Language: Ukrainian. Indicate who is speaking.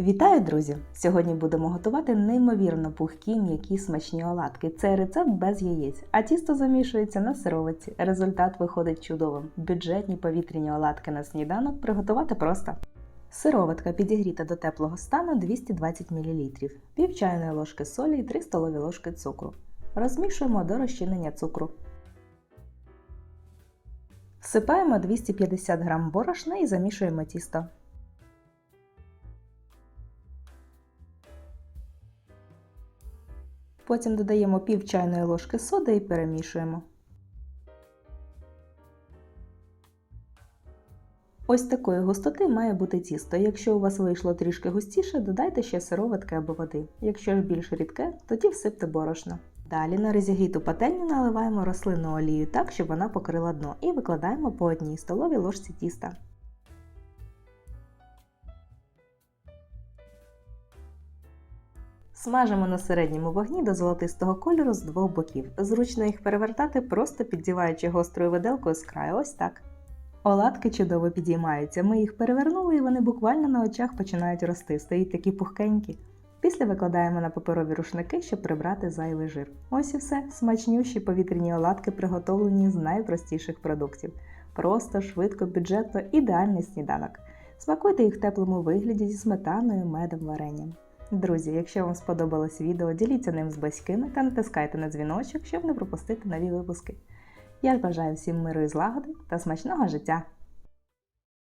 Speaker 1: Вітаю, друзі! Сьогодні будемо готувати неймовірно пухкі м'які смачні оладки. Цей рецепт без яєць, а тісто замішується на сировиці. Результат виходить чудовим. Бюджетні повітряні оладки на сніданок приготувати просто. Сироватка підігріта до теплого стану 220 мл, пів чайної ложки солі і 3 столові ложки цукру. Розмішуємо до розчинення цукру. Всипаємо 250 г борошна і замішуємо тісто. Потім додаємо пів чайної ложки соди і перемішуємо. Ось такої густоти має бути тісто. Якщо у вас вийшло трішки густіше, додайте ще сироватки або води. Якщо ж більш рідке, тоді всипте борошно. Далі на розігріту пательню наливаємо рослинну олію так, щоб вона покрила дно, і викладаємо по одній столовій ложці тіста. Смажимо на середньому вогні до золотистого кольору з двох боків. Зручно їх перевертати, просто піддіваючи гострою виделкою з краю, ось так. Оладки чудово підіймаються. Ми їх перевернули і вони буквально на очах починають рости, стають такі пухкенькі. Після викладаємо на паперові рушники, щоб прибрати зайвий жир. Ось і все. Смачнющі повітряні оладки приготовлені з найпростіших продуктів. Просто, швидко, бюджетно, ідеальний сніданок. Смакуйте їх в теплому вигляді зі сметаною, медом, варенням. Друзі, якщо вам сподобалось відео, діліться ним з батьками та натискайте на дзвіночок, щоб не пропустити нові випуски. Я бажаю всім миру і злагоди та смачного життя!